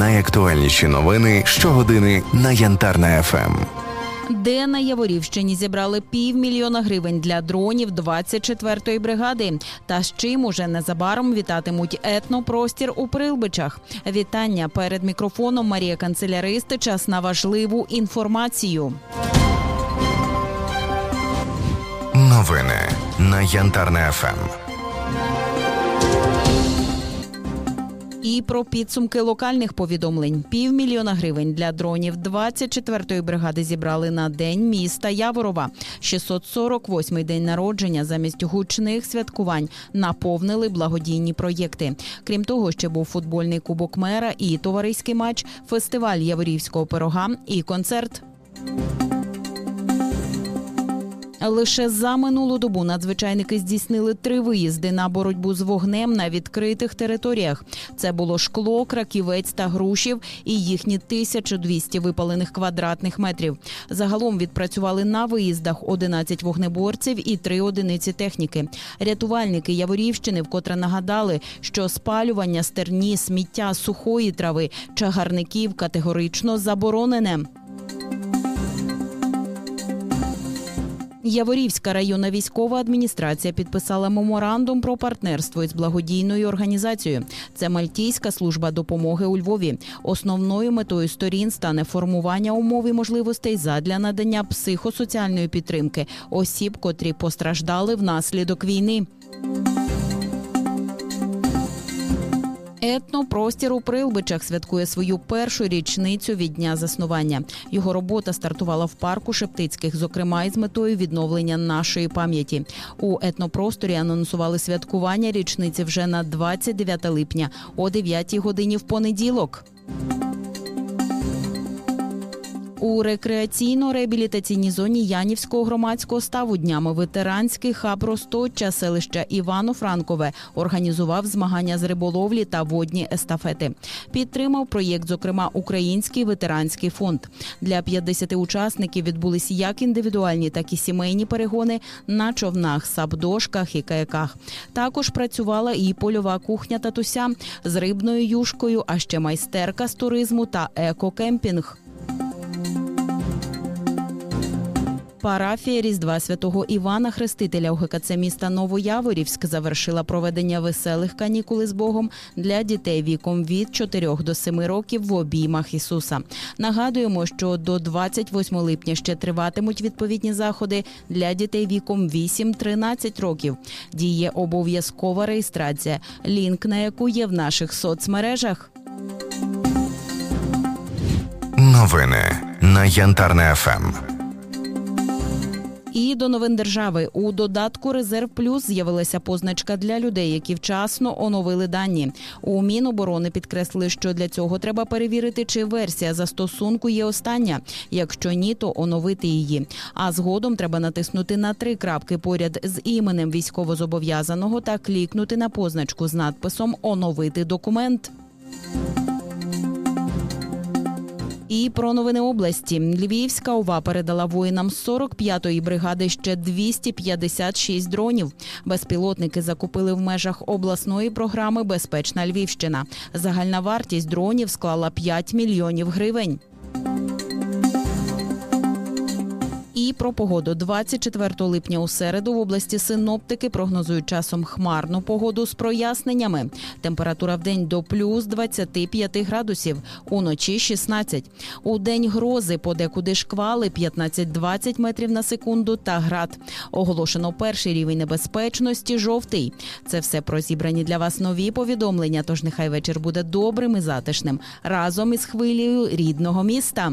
Найактуальніші новини щогодини на Янтарна ФМ. Де на Яворівщині зібрали півмільйона гривень для дронів 24-ї бригади. Та з чим уже незабаром вітатимуть етнопростір у Прилбичах. Вітання перед мікрофоном Марія Канцеляристи. Час на важливу інформацію. Новини на Янтарна ФМ. І про підсумки локальних повідомлень. Півмільйона гривень для дронів 24-ї бригади зібрали на день міста Яворова. 648-й день народження замість гучних святкувань наповнили благодійні проєкти. Крім того, ще був футбольний кубок мера і товариський матч, фестиваль Яворівського пирога і концерт. Лише за минулу добу надзвичайники здійснили три виїзди на боротьбу з вогнем на відкритих територіях. Це було шкло, краківець та грушів і їхні 1200 випалених квадратних метрів. Загалом відпрацювали на виїздах 11 вогнеборців і 3 одиниці техніки. Рятувальники Яворівщини вкотре нагадали, що спалювання стерні, сміття, сухої трави, чагарників категорично заборонене. Яворівська районна військова адміністрація підписала меморандум про партнерство із благодійною організацією. Це Мальтійська служба допомоги у Львові. Основною метою сторін стане формування умов і можливостей задля надання психосоціальної підтримки осіб, котрі постраждали внаслідок війни. Етнопростір у Прилбичах святкує свою першу річницю від дня заснування. Його робота стартувала в парку Шептицьких, зокрема із метою відновлення нашої пам'яті. У етнопросторі анонсували святкування річниці вже на 29 липня о 9 годині в понеділок. У рекреаційно-реабілітаційній зоні Янівського громадського ставу днями ветеранський хаб Росточа селища Івано-Франкове організував змагання з риболовлі та водні естафети. Підтримав проєкт, зокрема, Український ветеранський фонд. Для 50 учасників відбулись як індивідуальні, так і сімейні перегони на човнах, сабдошках і каяках. Також працювала і польова кухня татуся з рибною юшкою, а ще майстерка з туризму та екокемпінг. Парафія Різдва Святого Івана Хрестителя у ГКЦ міста Новояворівськ завершила проведення веселих канікул з Богом для дітей віком від 4 до 7 років в обіймах Ісуса. Нагадуємо, що до 28 липня ще триватимуть відповідні заходи для дітей віком 8-13 років. Діє обов'язкова реєстрація, лінк на яку є в наших соцмережах. Новини на Янтарна ФМ. І до новин держави у додатку Резерв Плюс з'явилася позначка для людей, які вчасно оновили дані. У Міноборони підкреслили, що для цього треба перевірити, чи версія застосунку є остання. Якщо ні, то оновити її. А згодом треба натиснути на три крапки поряд з іменем військовозобов'язаного та клікнути на позначку з надписом Оновити документ. І про новини області Львівська ОВА передала воїнам 45-ї бригади ще 256 дронів. Безпілотники закупили в межах обласної програми Безпечна Львівщина. Загальна вартість дронів склала 5 мільйонів гривень. Про погоду 24 липня у середу в області синоптики прогнозують часом хмарну погоду з проясненнями. Температура в день до плюс 25 градусів, уночі 16. У день грози подекуди шквали 15-20 метрів на секунду та град. Оголошено перший рівень небезпечності жовтий. Це все про зібрані для вас нові повідомлення. Тож нехай вечір буде добрим і затишним разом із хвилею рідного міста.